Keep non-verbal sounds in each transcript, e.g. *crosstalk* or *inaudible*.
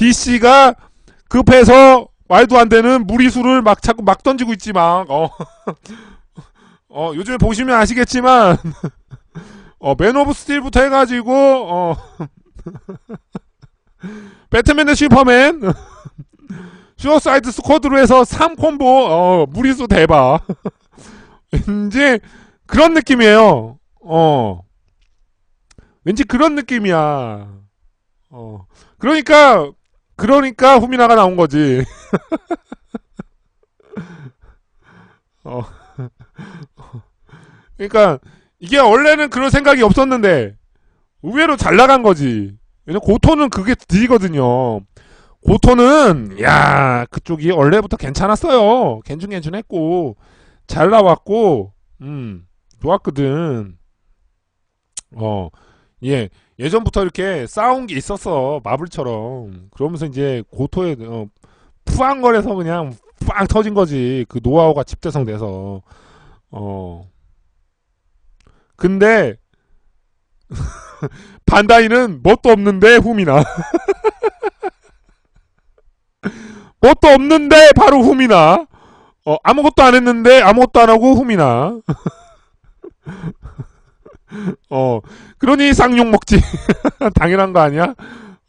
DC가 급해서 말도 안 되는 무리수를 막 자꾸 막 던지고 있지 막. 어. *laughs* 어, 요즘에 보시면 아시겠지만 *laughs* 어, 맨 오브 스틸부터 해 가지고 어. *laughs* 배트맨 대 슈퍼맨 슈어사이드 스쿼드로 해서 3콤보 어, 무리수 대박. 왠지 그런 느낌이에요. 어. 왠지 그런 느낌이야. 어. 그러니까 그러니까 후미나가 나온 거지. *laughs* 어. 그러니까 이게 원래는 그런 생각이 없었는데 의외로 잘 나간 거지. 왜냐면 고토는 그게 딜이거든요. 고토는 야 그쪽이 원래부터 괜찮았어요. 괜춘괜춘했고 잘 나왔고 음 좋았거든. 어 예. 예전부터 이렇게 싸운 게 있었어 마블처럼. 그러면서 이제 고토에 어, 푸앙거려서 그냥 빵 터진 거지 그 노하우가 집대성돼서. 어. 근데 *laughs* 반다이는 뭣도 없는데 후미나. *laughs* 뭣도 없는데 바로 후미나. 어 아무것도 안 했는데 아무것도 안 하고 후미나 *laughs* *laughs* 어 그러니 쌍욕 먹지. *laughs* 당연한 거 아니야?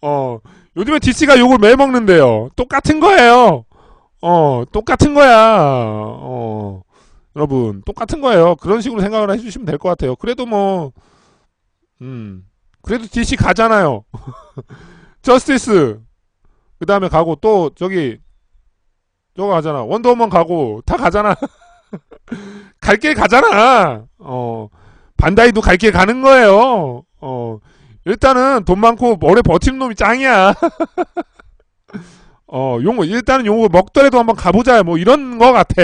어 요즘에 DC가 욕을 매 먹는데요. 똑같은 거예요. 어 똑같은 거야. 어 여러분 똑같은 거예요. 그런 식으로 생각을 해주시면 될 것 같아요. 그래도 뭐 음 그래도 DC 가잖아요. *laughs* 저스티스. 그 다음에 가고 또 저기 저거 가잖아. 원더우먼 가고 다 가잖아. 갈 길 가잖아. 어 반다이도 갈 길 가는 거예요. 어, 일단은 돈 많고 오래 버티는 놈이 짱이야. *laughs* 어, 용어, 일단은 용어 먹더라도 한번 가보자. 뭐 이런 거 같아.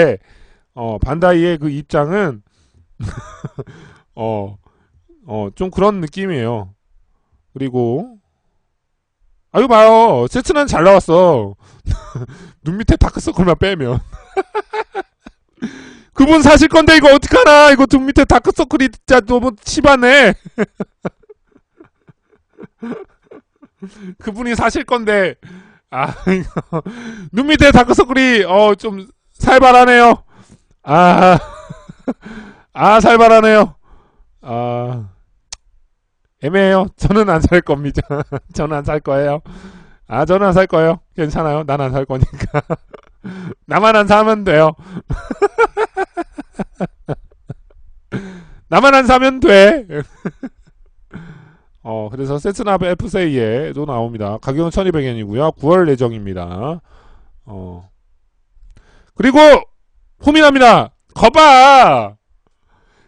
어, 반다이의 그 입장은, *laughs* 어, 어, 좀 그런 느낌이에요. 그리고, 아유, 봐요. 세츠는 잘 나왔어. *laughs* 눈 밑에 다크서클만 빼면. 그분 사실 건데 이거 어떡하나? 이거 등 밑에 다크서클이 진짜 너무 심하네. *laughs* 그분이 사실 건데. 아 이거. 눈 밑에 다크서클이 어 좀 살벌하네요. 아아 *laughs* 아, 살벌하네요. 아 애매해요. 저는 안 살 겁니다. *laughs* 저는 안 살 거예요. 아 저는 안 살 거예요. 괜찮아요. 난 안 살 거니까. 나만 안 사면 돼요 나만 안 사면 돼. *laughs* 어, 그래서 세츠나베 F세이에도 나옵니다. 가격은 1200엔이고요. 9월 예정입니다. 어. 그리고 후미납니다. 거봐.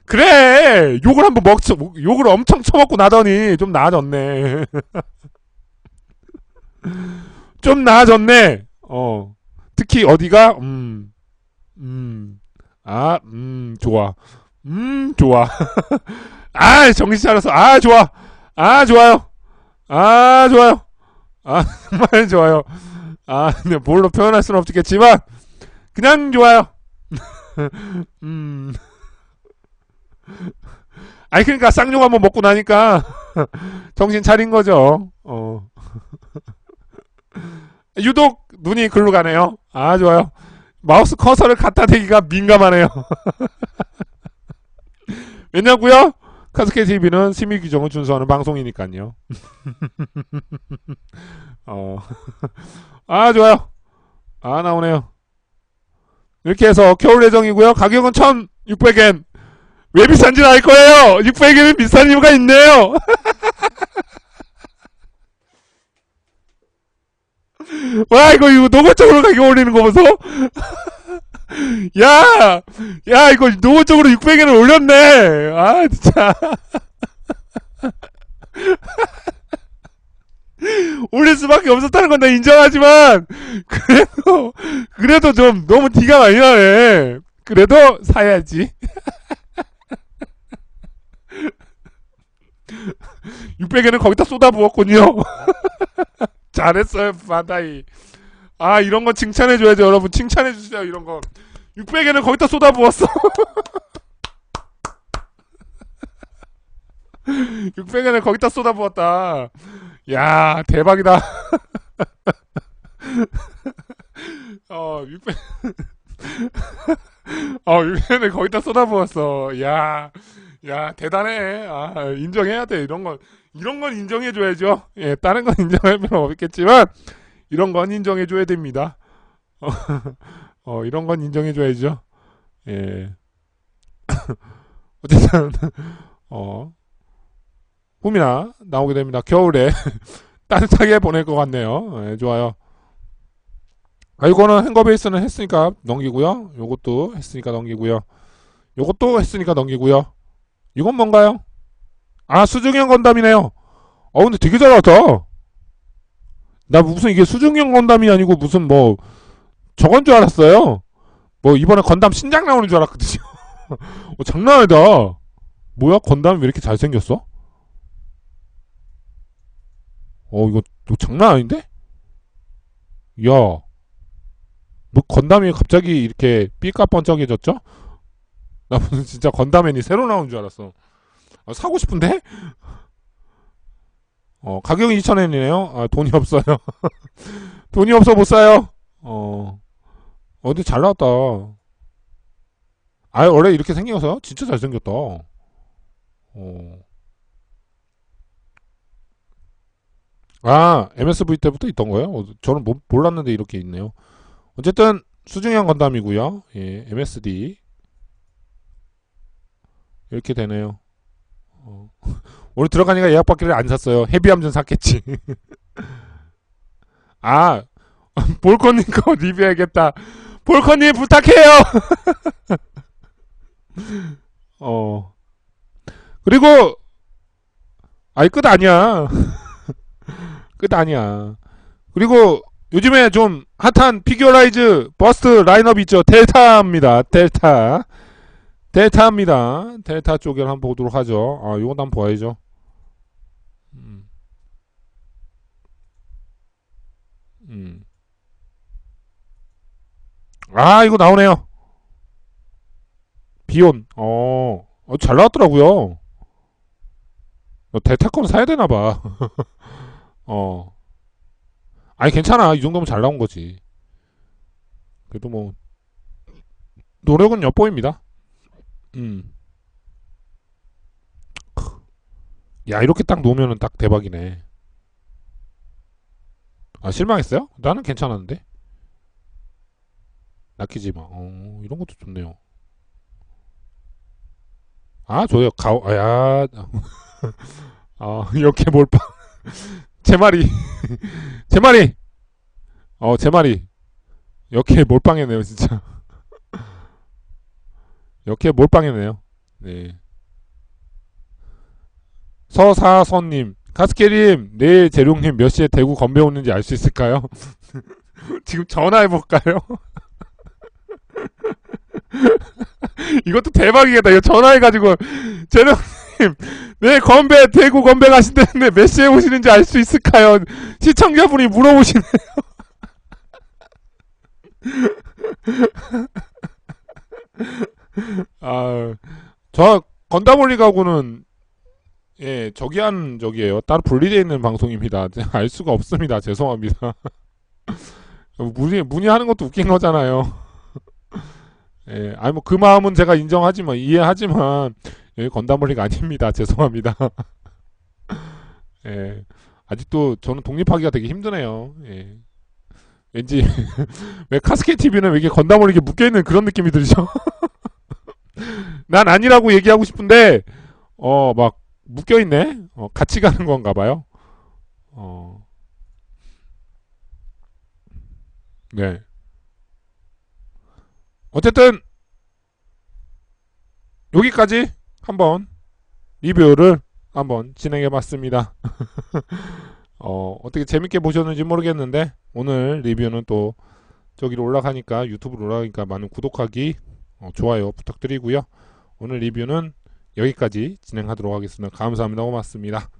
그래. 욕을 한번 먹쳐 욕을 엄청 쳐먹고 나더니 좀 나아졌네. *laughs* 좀 나아졌네. 어. 특히 어디가 음. 음. 아, 음, 좋아. 음, 좋아. *laughs* 아, 정신 차려서. 아, 좋아. 아, 좋아요. 아, 좋아요. 아, *laughs* 정말 좋아요. 아, 근데 뭘로 표현할 수는 없겠지만, 그냥 좋아요. *laughs* 음. 아니, 그러니까 쌍욕 한번 먹고 나니까, 정신 차린 거죠. 어. 유독 눈이 글로 가네요. 아, 좋아요. 마우스 커서를 갖다 대기가 민감하네요. 왜냐고요? 카스케 TV는 심의 규정을 준수하는 방송이니까요. *laughs* 어. *laughs* 아, 좋아요. 아, 나오네요. 이렇게 해서 겨울 예정이고요. 가격은 1,600엔. 왜 비싼지 알 거예요. 600엔은 비싼 이유가 있네요. *laughs* 와 이거 이거 노골적으로 가격 올리는 거 보소 야! 야 이거 노골적으로 600엔을 올렸네! 아 진짜. *laughs* 올릴 수밖에 없었다는 건 내가 인정하지만 그래도 그래도 좀 너무 티가 많이 나네. 그래도 사야지. *laughs* 600엔은 거기다 쏟아부었군요. *laughs* 잘했어요, 바다이. 아, 이런 거 칭찬해줘야죠, 여러분. 칭찬해주세요, 이런 거. 600에는 거기다 쏟아부었어. *laughs* 600에는 거기다 쏟아부었다. 야, 대박이다. *laughs* 어, 윗배, *laughs* 어, 윗배는 거기다 쏟아부었어. 야, 야, 대단해. 아, 인정해야 돼. 이런 건, 이런 건 인정해줘야죠. 예, 다른 건 인정할 필요 없겠지만, 이런 건 인정해줘야 됩니다. 어, *laughs* 어, 이런 건 인정해줘야죠. 예. *laughs* 어쨌든, *laughs* 어, 꿈이나 나오게 됩니다. 겨울에 따뜻하게 보낼 것 같네요. 예, 좋아요. 아, 이거는 행거베이스는 했으니까 넘기고요. 요것도 했으니까 넘기고요. 요것도 했으니까 넘기고요. 이건 뭔가요? 아, 수중형 건담이네요. 어, 근데 되게 잘 나왔다. 나 무슨 이게 수중형 건담이 아니고 무슨 뭐, 저건 줄 알았어요. 뭐, 이번에 건담 신작 나오는 줄 알았거든요. *laughs* 어, 장난 아니다. 뭐야, 건담이 왜 이렇게 잘생겼어? 어, 이거, 이거 장난 아닌데? 이야. 뭐, 건담이 갑자기 이렇게 삐까뻔쩍해졌죠? 나 무슨 진짜 건담맨이 새로 나온 줄 알았어. 아, 사고 싶은데? 어, 가격이 2,000엔이네요. 아, 돈이 없어요. *laughs* 돈이 없어 못 사요. 어, 어디 잘 나왔다. 아, 원래 이렇게 생겨서 진짜 잘생겼다. 어. 아, MSV 때부터 있던 거예요? 어, 저는 모- 몰랐는데 이렇게 있네요. 어쨌든 수중형 건담이고요. 예, MSD 이렇게 되네요. 어. 오늘 들어가니까 예약받기를 안 샀어요. 헤비함 샀겠지. *laughs* 아, *laughs* 볼커님 거 리뷰해야겠다. 볼커님 부탁해요. *laughs* 어. 그리고 아이 끝 아니야. 끝 아니야. 그리고 요즘에 좀 핫한 피규어라이즈 버스트 라인업 있죠. 델타입니다. 델타. 델타입니다. 델타 쪽을 한번 보도록 하죠. 아, 이건 한번 봐야죠. 음. 음. 아, 이거 나오네요. 비온. 어, 어, 잘 나왔더라고요. 어, 델타 건 사야 되나 봐. *laughs* 어. 아니, 괜찮아. 이 정도면 잘 나온 거지. 그래도 뭐, 노력은 엿보입니다. 음. 야, 이렇게 딱 놓으면은 딱 대박이네. 아, 실망했어요? 나는 괜찮았는데. 낚이지 마. 어, 이런 것도 좋네요. 아, 좋아요. 가오, 아, 야. *laughs* 아, 이렇게 몰빵. *laughs* 제 말이. *laughs* 제 말이. 어, 제 말이. 이렇게 몰빵했네요, 진짜. 이렇게 몰빵했네요. 네. 서사선님, 가스케님, 내일 재룡님 몇 시에 대구 건배 오는지 알 수 있을까요? *laughs* 지금 전화해볼까요? *laughs* 이것도 대박이겠다. 이거 전화해가지고, 재룡님, 내일 건배, 대구 건배 가신다는데 몇 시에 오시는지 알 수 있을까요? 시청자분이 물어보시네. 아, *laughs* 저 건담올리가고는 예, 저기 한 적이에요. 따로 분리되어 있는 방송입니다. *laughs* 알 수가 없습니다. 죄송합니다. *laughs* 문의, 문의하는 것도 웃긴 거잖아요. *laughs* 예, 아니 뭐 그 마음은 제가 인정하지만 이해하지만 예, 건담올리가 아닙니다. 죄송합니다. 예, 아직도 저는 독립하기가 되게 힘드네요. 예. 왠지 왜 카스케 TV는 왜 이렇게 건담 올리게 묶여 있는 그런 느낌이 들죠? 난 아니라고 얘기하고 싶은데 어 막 묶여 있네. 어, 같이 가는 건가 봐요. 어. 네. 어쨌든 여기까지 한번 리뷰를 한번 진행해 봤습니다. *laughs* 어, 어떻게 재밌게 보셨는지 모르겠는데 오늘 리뷰는 또 저기로 올라가니까 유튜브로 올라가니까 많은 구독하기 어, 좋아요 부탁드리고요. 오늘 리뷰는 여기까지 진행하도록 하겠습니다. 감사합니다. 고맙습니다.